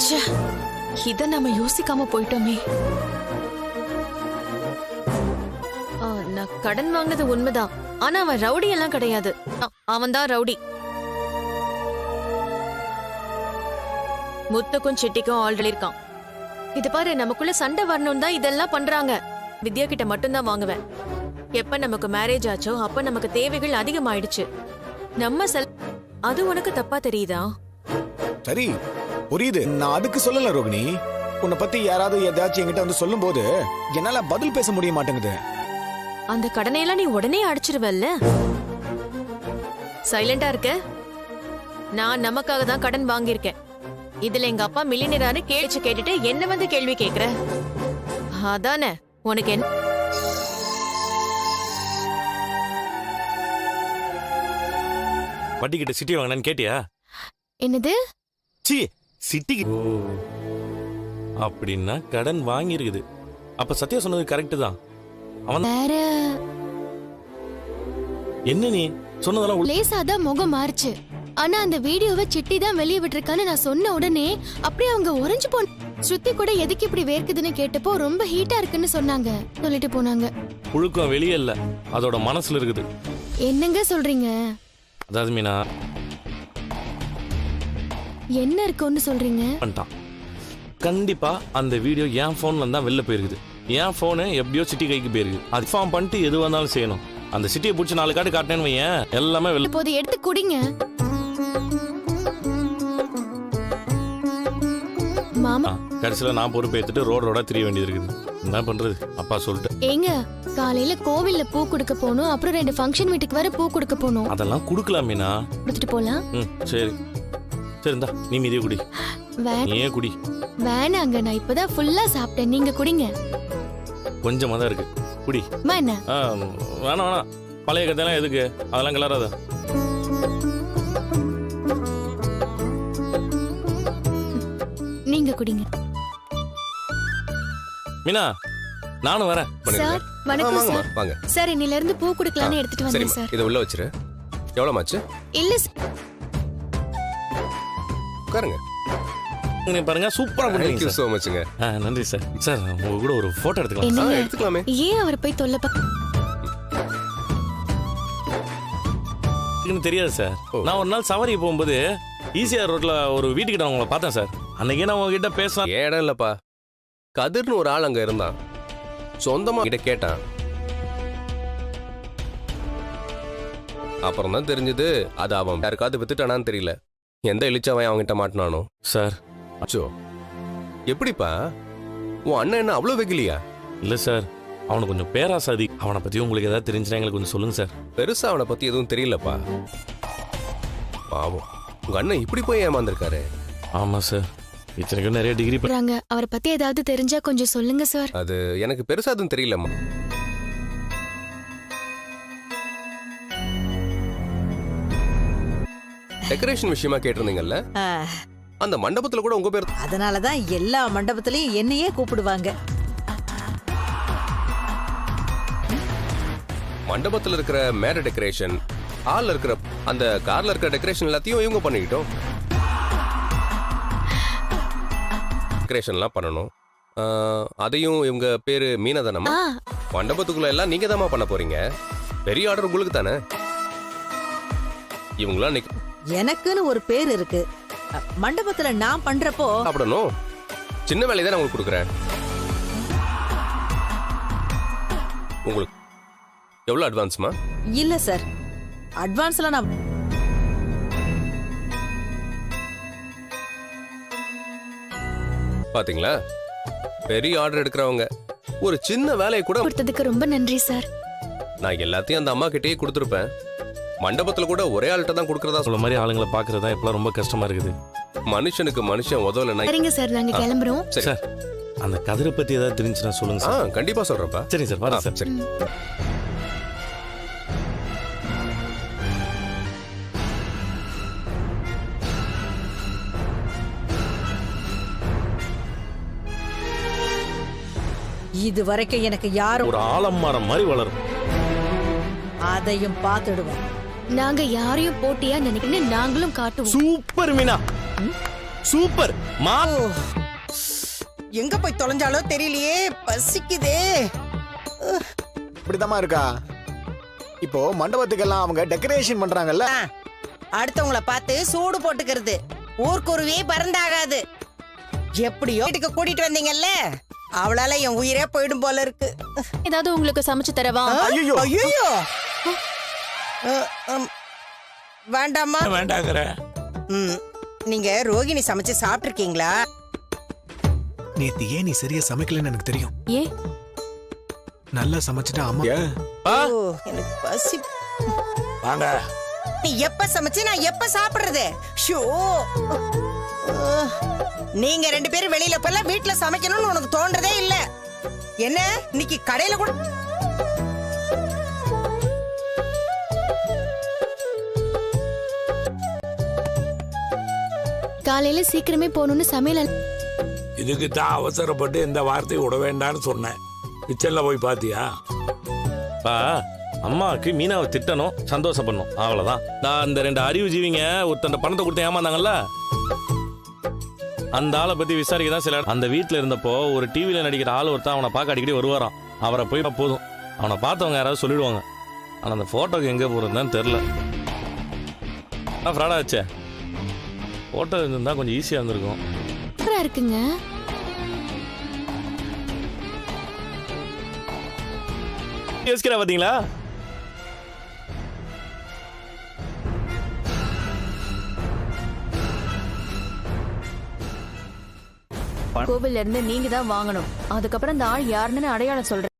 ச்சே, இத நாம யோசிக்காம போயிட்டோமே. ஆ, நான் கடன் வாங்கினது உண்மைதான். ஆனா அவன் ரவுடி எல்லாம் கிடையாது. அவன் தான் ரவுடி. முத்துக்கும் சிட்டிக்கும் ஆல்ரெடி இருக்கான். இது பாரு நமக்குள்ள சண்டை வரணும் தான் இதெல்லாம் பண்றாங்க. வித்யா கிட்ட மட்டும்தான் வாங்குவேன். எப்ப நமக்கு மேரேஜ் ஆச்சோ அப்ப நமக்கு தேவைகள் அதிகமாயிடுச்சு. நம்ம செல் அது உனக்கு தப்பா தெரியுதா? சரி புரியுது. நான் அதுக்கு சொல்லல ரோகிணி. உன்னை பத்தி யாராவது ஏதாச்சும் என்கிட்ட வந்து சொல்லும்போது என்னால பதில் பேச முடிய மாட்டேங்குது. அந்த கடனையெல்லாம் நீ உடனே அடிச்சிருவல்ல? சைலண்டா இருக்க? நான் நமக்காக தான் கடன் வாங்கியிருக்கேன். இதுல எங்க அப்பா மில்லியனரானு கேள்வி கேட்டுட்டு என்ன வந்து கேள்வி கேக்குற? அதானே உனக்கு என்ன வட்டி கிட்ட சிட்டி வாங்கினான்னு கேட்டியா? என்னது? சி சிட்டிக்கு அப்படின்னா கடன் வாங்கியிருக்குது அப்ப சத்யா சொன்னது கரெக்ட் தான். அவன் வேற என்ன நீ? சொன்னதெல்லாம் லேசா தான் முகம் மாறுச்சு. ஆனா அந்த வீடியோவை சிட்டி தான் வெளியே விட்டுருக்கான்னு நான் சொன்ன உடனே அப்படியே அவங்க உறைஞ்சு போன ஸ்ருதி கூட எதுக்கு இப்படி வேர்க்குதுன்னு கேட்டப்போ ரொம்ப ஹீட்டா இருக்குன்னு சொன்னாங்க. சொல்லிட்டு போனாங்க. புழுக்கம் வெளியே இல்ல. அதோட மனசுல இருக்குது. என்னங்க சொல்றீங்க? அதாவது மீனா என்ன இருக்குன்னு சொல்றீங்க? பண்ணிட்டான். கண்டிப்பா அந்த வீடியோ என் போன்ல தான் வெளில போயிருக்குது. என் போனு எப்படியோ சிட்டி கைக்கு போயிருக்கு அது ஃபார்ம் பண்ணிட்டு எது வந்தாலும் செய்யணும். அந்த சிட்டியை பிடிச்சி நாலு காட்டு காட்டினேன்னு வையேன் எல்லாமே வெளில இப்போது எடுத்து குடிங்க. மாமா கடைசியில நான் பொறுப்பு எடுத்துட்டு ரோடு ரோடா திரிய வேண்டியது இருக்குது. என்ன பண்றது? அப்பா சொல்லிட்டு. ஏங்க காலையில கோவில்ல பூ கொடுக்க போகணும் அப்புறம் ரெண்டு ஃபங்க்ஷன் வீட்டுக்கு வர பூ கொடுக்க போகணும். அதெல்லாம் கொடுக்கலாம் மீனா கொடுத்துட்டு போலாம். ம் சரி. சரி இந்தா நீ மீதியே குடி. நீயே குடி. வேணாங்க நான் இப்பதான் ஃபுல்லா சாப்பிட்டேன். நீங்க குடிங்க. கொஞ்சமா தான் இருக்கு. குடி. வேணாம் வேணாம். பழைய கதையெல்லாம் எதுக்கு? அதெல்லாம் கிளறாத நீங்க குடிங்க. மீனா நானும் வரேன். சார் வணக்கம் சார் வாங்க. சார் இன்னில இருந்து பூ கொடுக்கலான்னு எடுத்துட்டு வந்தேன் சார் இதை உள்ள வச்சிரு. எவ்வளோமாச்சு இல்ல சார் உட்காருங்க. நீ பாருங்க சூப்பரா தேங்க்யூ பண்ணுறீங்க சார் ஸோ மச்சுங்க ஆ நன்றி சார் சார் உங்க கூட ஒரு போட்டோ எடுத்துக்கலாம். ஆ எடுத்துக்கலாமே. ஏன் அவரை போய் தொல்லை பா எனக்கு தெரியாது சார் ஓ. நான் ஒரு நாள் சவாரி போகும்போது ஈசிஆர் ரோட்ல ஒரு வீட்டுக்கிட்ட உங்களை பார்த்தேன் சார் அன்னைக்கே நான் உங்ககிட்ட பேசலாம் ஏன் இடம் இல்லப்பா. கதிர்னு ஒரு ஆள் அங்க இருந்தான். சொந்தமா கிட்ட கேட்டான். அப்புறம் தான் தெரிஞ்சது அது அவன் யாருக்காவது வித்துட்டானான்னு தெரியல. எந்த இழிச்சவன் அவன்கிட்ட மாட்டினானோ? சார். அச்சோ. எப்படிப்பா? உன் அண்ணன் என்ன அவ்வளோ வெகிலியா இல்ல சார். அவனுக்கு கொஞ்சம் பேராசாதி. அவனை பத்தி உங்களுக்கு ஏதாவது தெரிஞ்சுனா எங்களுக்கு கொஞ்சம் சொல்லுங்க சார். பெருசா அவனை பத்தி எதுவும் தெரியலப்பா. பாவம். உங்க அண்ணன் இப்படி போய் ஏமாந்துருக்காரு. ஆமா சார். இத்தனைக்கும் நிறைய டிகிரி சொல்றாங்க அவரை பத்தி ஏதாவது தெரிஞ்சா கொஞ்சம் சொல்லுங்க சார். அது எனக்கு பெருசா எதுவும் தெரியலம்மா. டெக்கரேஷன் விஷயமா கேட்டிருந்தீங்கல்ல? அந்த மண்டபத்துல கூட உங்க பேர் அதனாலதான் எல்லா மண்டபத்திலயும் என்னையே கூப்பிடுவாங்க. மண்டபத்துல இருக்கிற மேட டெக்கரேஷன் ஹால்ல இருக்கிற அந்த கார்ல இருக்கிற டெக்கரேஷன் எல்லாத்தையும் இவங்க பண்ணிக்கிட்டோம். டெக்கரேஷன்லாம் பண்ணணும். அதையும் இவங்க பேரு மீனா தானம்மா மண்டபத்துக்குள்ள எல்லாம் நீங்க தாம்மா பண்ண போறீங்க. பெரிய ஆர்டர் உங்களுக்கு தானே? இவங்களாம் எனக்குன்னு ஒரு பேர் இருக்கு. மண்டபத்துல நான் பண்றப்போ சாப்பிடணும். சின்ன வேலையை தான் நான் உங்களுக்கு கொடுக்குறேன். உங்களுக்கு எவ்வளோ அட்வான்ஸ்மா இல்ல சார் அட்வான்ஸ்ல நான் பாத்தீங்களா? பெரிய ஆர்டர் எடுக்கிறவங்க. ஒரு சின்ன வேலையை கூட கொடுத்ததுக்கு ரொம்ப நன்றி சார் நான் எல்லாத்தையும் அந்த அம்மா கிட்டேயே கொடுத்துருப்பேன். மண்டபத்துல கூட ஒரே ஆள்கிட்ட தான் கொடுக்கறதா உங்களை மாதிரி ஆளுங்களை பாக்குறதா இப்பெல்லாம் ரொம்ப கஷ்டமா இருக்குது. சொல்ல மனுஷனுக்கு மனுஷன் உதவலைன்னா சரிங்க சார் நாங்க கிளம்புறோம். சரி. சார் அந்த கதிரை பத்தி ஏதாவது தெரிஞ்சுன்னா சொல்லுங்க ஆ சார் கண்டிப்பா சொல்றேன்ப்பா. சரிங்க சார் வரேன் ஆ, சார். சரி. இது வரைக்கும் எனக்கு யாரும் ஒரு ஆலமரம் மாதிரி வளரும். அதையும் பார்த்துடுவேன் நாங்க யாரையும் போட்டியா நினைக்கணும் நாங்களும் காட்டுவோம். சூப்பர் மீனா. சூப்பர். மா எங்க போய் தொலைஞ்சாலோ தெரியலையே பசிக்குதே. இப்படிதாம்மா இருக்கா? இப்போ மண்டபத்துக்கெல்லாம் அவங்க டெக்கரேஷன் பண்றாங்கல்ல? அடுத்தவங்கள பார்த்து சூடு போட்டுக்கிறது. ஊர்க்குருவியே பறந்தாகாது. எப்படியோ வீட்டுக்கு கூட்டிட்டு வந்தீங்கல்ல அவளால என் உயிரே போயிடும் போல இருக்கு. ஏதாவது உங்களுக்கு சமைச்சு தரவா? ஐயோ ஐயோ வேண்டாமா வேண்டாங்கிற? ம், நீங்க ரோகிணி சமைச்சு சாப்பிட்டிருக்கீங்களா? நேத்து ஏன் நீ சரியா சமைக்கலன்னு எனக்கு தெரியும். ஏ? நல்லா சமைச்சிட்டா அம்மா ஓ எனக்கு பசி வாங்க. நீ எப்ப சமைச்சு நான் எப்ப சாப்பிடுறது? ஷோ. நீங்க ரெண்டு பேரும் வெளியில போல வீட்ல சமைக்கணும்னு உனக்கு தோன்றதே இல்ல. என்ன? இன்னைக்கு கடையில கூட காலையில சீக்கிரமே போகணும்னு சமையல் இதுக்கு தான் அவசரப்பட்டு இந்த வார்த்தையை விட வேண்டாம்னு சொன்னேன். கிச்சன்ல போய் பாத்தியா? பா அம்மாவுக்கு மீனாவை திட்டணும் சந்தோஷப்படணும். அவ்வளவுதான். நான் அந்த ரெண்டு அறிவு ஜீவிங்க ஒருத்தன் பணத்தை கொடுத்து ஏமாந்தாங்கல்ல? அந்த ஆளை பத்தி விசாரிக்க தான் சில அந்த வீட்ல இருந்தப்போ ஒரு டிவில நடிக்கிற ஆள் ஒருத்தன் அவனை பார்க்க அடிக்கடி வருவாராம். அவரை போய் போதும். அவனை பார்த்தவங்க யாராவது சொல்லிடுவாங்க. ஆனா அந்த போட்டோக்கு எங்க போறதுன்னு தெரியல. ஃப்ராடா ஆச்சே போட்டோ இருந்திருந்தா கொஞ்சம் ஈஸியா இருந்திருக்கும். சூப்பரா இருக்குங்க. யோசிக்கிறா பாத்தீங்களா? கோவில்ல இருந்து நீங்க தான் வாங்கணும். அதுக்கப்புறம் இந்த ஆள் யாருன்னு அடையாளம் சொல்றேன்